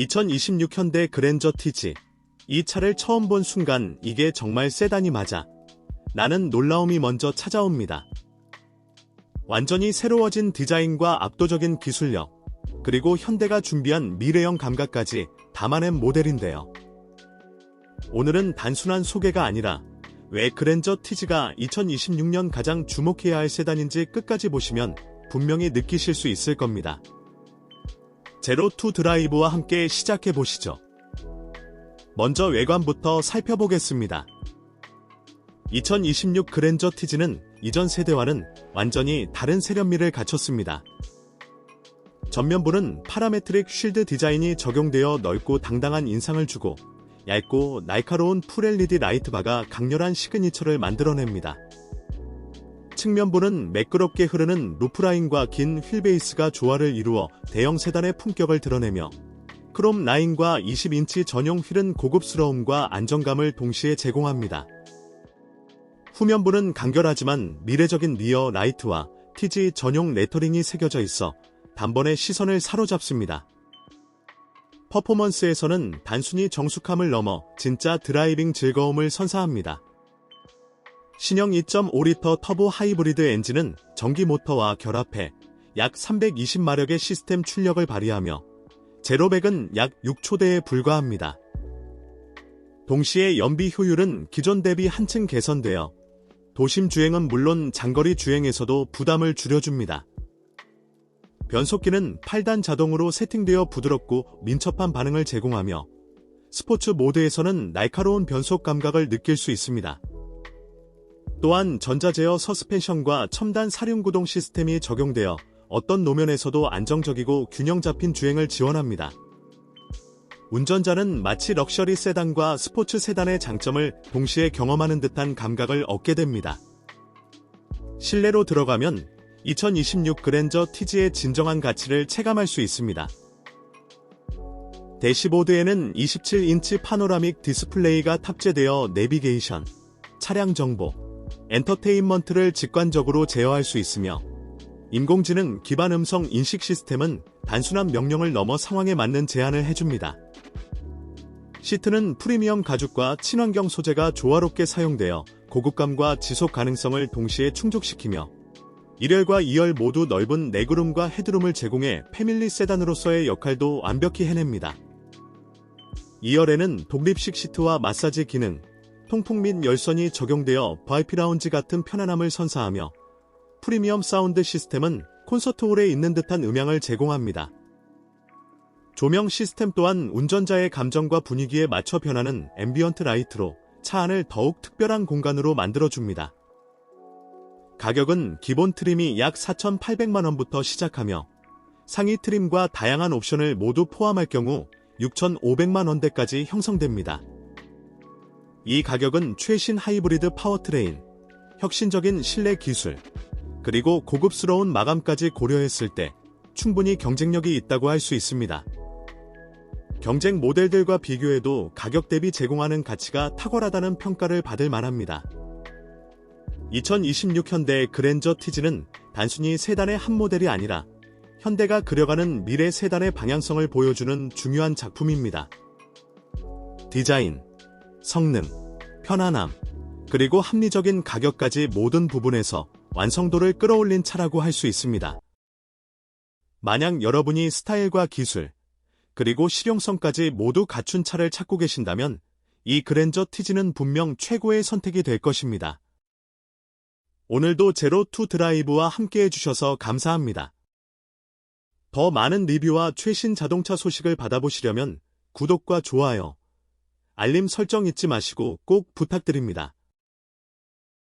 2026 현대 그랜저 TG. 이 차를 처음 본 순간 이게 정말 세단이 맞아. 나는 놀라움이 먼저 찾아옵니다. 완전히 새로워진 디자인과 압도적인 기술력, 그리고 현대가 준비한 미래형 감각까지 담아낸 모델인데요. 오늘은 단순한 소개가 아니라 왜 그랜저 티즈가 2026년 가장 주목해야 할 세단인지 끝까지 보시면 분명히 느끼실 수 있을 겁니다. 제로 투 드라이브와 함께 시작해 보시죠. 먼저 외관부터 살펴보겠습니다. 2026 그랜저 티즈는 이전 세대와는 완전히 다른 세련미를 갖췄습니다. 전면부는 파라메트릭 쉴드 디자인이 적용되어 넓고 당당한 인상을 주고 얇고 날카로운 풀LED 라이트바가 강렬한 시그니처를 만들어냅니다. 측면부는 매끄럽게 흐르는 루프라인과 긴 휠베이스가 조화를 이루어 대형 세단의 품격을 드러내며 크롬 라인과 20인치 전용 휠은 고급스러움과 안정감을 동시에 제공합니다. 후면부는 간결하지만 미래적인 리어 라이트와 TG 전용 레터링이 새겨져 있어 단번에 시선을 사로잡습니다. 퍼포먼스에서는 단순히 정숙함을 넘어 진짜 드라이빙 즐거움을 선사합니다. 신형 2.5리터 터보 하이브리드 엔진은 전기 모터와 결합해 약 320마력의 시스템 출력을 발휘하며 제로백은 약 6초대에 불과합니다. 동시에 연비 효율은 기존 대비 한층 개선되어 도심 주행은 물론 장거리 주행에서도 부담을 줄여줍니다. 변속기는 8단 자동으로 세팅되어 부드럽고 민첩한 반응을 제공하며 스포츠 모드에서는 날카로운 변속 감각을 느낄 수 있습니다. 또한 전자제어 서스펜션과 첨단 사륜구동 시스템이 적용되어 어떤 노면에서도 안정적이고 균형 잡힌 주행을 지원합니다. 운전자는 마치 럭셔리 세단과 스포츠 세단의 장점을 동시에 경험하는 듯한 감각을 얻게 됩니다. 실내로 들어가면 2026 그랜저 TG의 진정한 가치를 체감할 수 있습니다. 대시보드에는 27인치 파노라믹 디스플레이가 탑재되어 내비게이션, 차량 정보, 엔터테인먼트를 직관적으로 제어할 수 있으며 인공지능 기반 음성 인식 시스템은 단순한 명령을 넘어 상황에 맞는 제안을 해줍니다. 시트는 프리미엄 가죽과 친환경 소재가 조화롭게 사용되어 고급감과 지속 가능성을 동시에 충족시키며 1열과 2열 모두 넓은 내그룸과 헤드룸을 제공해 패밀리 세단으로서의 역할도 완벽히 해냅니다. 2열에는 독립식 시트와 마사지 기능, 통풍 및 열선이 적용되어 VIP 라운지 같은 편안함을 선사하며 프리미엄 사운드 시스템은 콘서트홀에 있는 듯한 음향을 제공합니다. 조명 시스템 또한 운전자의 감정과 분위기에 맞춰 변하는 앰비언트 라이트로 차 안을 더욱 특별한 공간으로 만들어줍니다. 가격은 기본 트림이 약 4,800만원부터 시작하며 상위 트림과 다양한 옵션을 모두 포함할 경우 6,500만원대까지 형성됩니다. 이 가격은 최신 하이브리드 파워트레인, 혁신적인 실내 기술, 그리고 고급스러운 마감까지 고려했을 때 충분히 경쟁력이 있다고 할 수 있습니다. 경쟁 모델들과 비교해도 가격 대비 제공하는 가치가 탁월하다는 평가를 받을 만합니다. 2026 현대 그랜저 티즈는 단순히 세단의 한 모델이 아니라 현대가 그려가는 미래 세단의 방향성을 보여주는 중요한 작품입니다. 디자인, 성능, 편안함, 그리고 합리적인 가격까지 모든 부분에서 완성도를 끌어올린 차라고 할 수 있습니다. 만약 여러분이 스타일과 기술, 그리고 실용성까지 모두 갖춘 차를 찾고 계신다면 이 그랜저 티즈는 분명 최고의 선택이 될 것입니다. 오늘도 제로 투 드라이브와 함께 해주셔서 감사합니다. 더 많은 리뷰와 최신 자동차 소식을 받아보시려면 구독과 좋아요, 알림 설정 잊지 마시고 꼭 부탁드립니다.